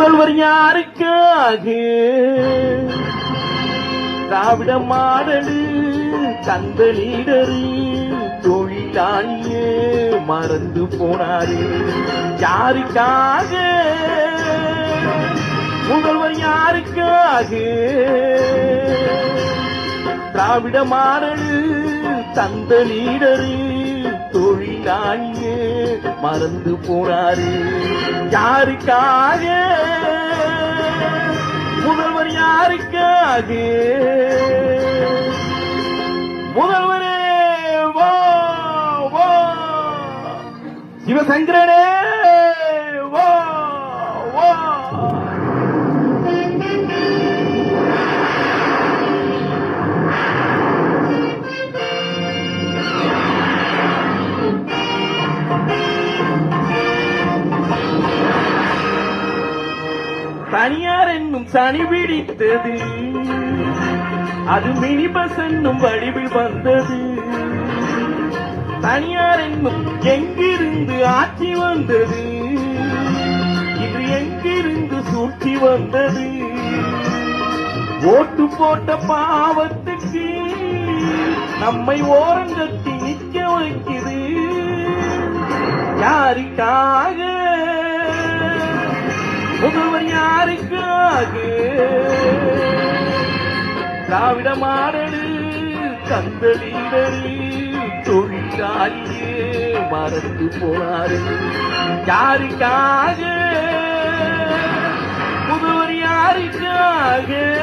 முதல்வர் யாருக்காக? திராவிட மாடலு தந்த லீடரு தொழிலாளியே மறந்து போனாரு. யாருக்காக? முதல்வர் யாருக்காக? திராவிட மாடலு தந்த லீடரு தொழிலாளியே மறந்து போறாரு யாருக்காக? முதல்வர் யாருக்காக? முதல்வரே வா. சிவசங்கரனே வா. தனியார் என்னும் சனி பிடித்தது. அது மினி பஸ் என்னும் வடிவில் வந்தது. தனியார் என்னும் எங்கிருந்து ஆட்சி வந்தது. இது எங்கிருந்து சூழ்ச்சி வந்தது. ஓட்டு போட்ட பாவத்துக்கு நம்மை ஓரங்கட்டி நிற்க வைக்குது. யாருக்காக யாருக்காக? திராவிட மாடலு கந்தளீடரு தொழிலாளியே மறந்து போனாரு. யாருக்காக? புதுவர் யாருக்காக?